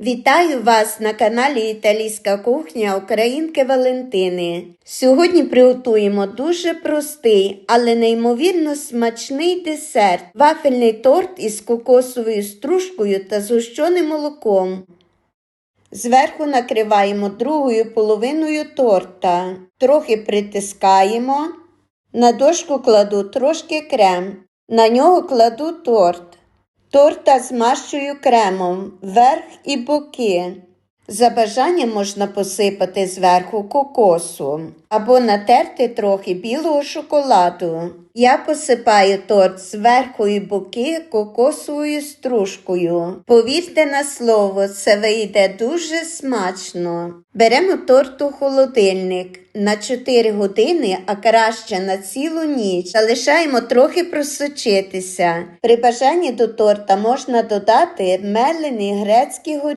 Вітаю вас на каналі Італійська кухня Українки Валентини. Сьогодні приготуємо дуже простий, але неймовірно смачний десерт вафельний торт із кокосовою стружкою та згущеним молоком. Зверху накриваємо другою половиною торта, трохи притискаємо. На дошку кладу трошки крем, на нього кладу торт. Торта змащую кремом верх і боки. За бажанням можна посипати зверху кокосу або натерти трохи білого шоколаду. Я посипаю торт зверху і боки кокосовою стружкою. Повірте на слово, це вийде дуже смачно. Беремо торт у холодильник на 4 години, а краще на цілу ніч. Залишаємо трохи просочитися. При бажанні до торта можна додати мелений грецький горіх.